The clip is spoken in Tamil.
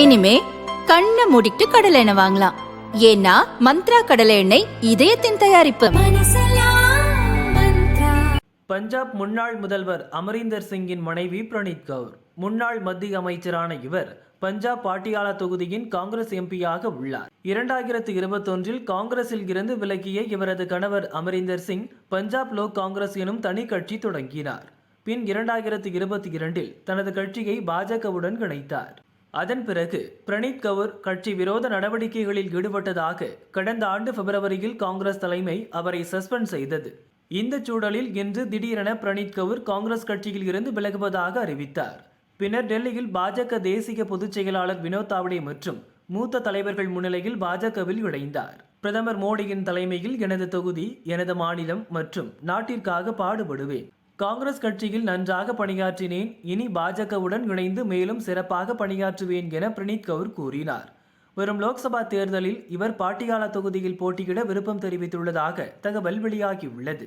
இனிமே கண்ணை மூடிட்டு கடலை எண்ணெய் வாங்கலாம். ஏன்னா மந்த்ரா கடலை எண்ணெய் இதயத்தின் தயாரிப்பு. பஞ்சாப் முன்னாள் முதல்வர் அமரீந்தர் சிங்கின் மனைவி பிரணீத் கவுர் முன்னாள் மத்திய அமைச்சரான இவர் பஞ்சாப் பாட்டியாலா தொகுதியின் காங்கிரஸ் எம்பியாக உள்ளார். இரண்டாயிரத்து இருபத்தொன்றில் காங்கிரஸில் இருந்து விலகிய இவரது கணவர் அமரீந்தர் சிங் பஞ்சாப் லோக் காங்கிரஸ் எனும் தனி கட்சி தொடங்கினார். பின் இரண்டாயிரத்து இருபத்தி இரண்டில் தனது கட்சியை பாஜகவுடன் இணைத்தார். அதன் பிறகு பிரணீத் கவுர் கட்சி விரோத நடவடிக்கைகளில் ஈடுபட்டதாக கடந்த ஆண்டு பிப்ரவரியில் காங்கிரஸ் தலைமை அவரை சஸ்பெண்ட் செய்தது. இந்த சூழலில் இன்று திடீரென பிரணீத் கவுர் காங்கிரஸ் கட்சியில் இருந்து விலகுவதாக அறிவித்தார். பின்னர் டெல்லியில் பாஜக தேசிய பொதுச் செயலாளர் வினோத் தாவடே மற்றும் மூத்த தலைவர்கள் முன்னிலையில் பாஜகவில் இணைந்தார். பிரதமர் மோடியின் தலைமையில் எனது தொகுதி எனது மாநிலம் மற்றும் நாட்டிற்காக பாடுபடுவேன். காங்கிரஸ் கட்சியில் நன்றாக பணியாற்றினேன். இனி பாஜகவுடன் இணைந்து மேலும் சிறப்பாக பணியாற்றுவேன் என பிரணீத் கவுர் கூறினார். வரும் லோக்சபா தேர்தலில் இவர் பாட்டியாலா தொகுதியில் போட்டியிட விருப்பம் தெரிவித்துள்ளதாக தகவல் வெளியாகியுள்ளது.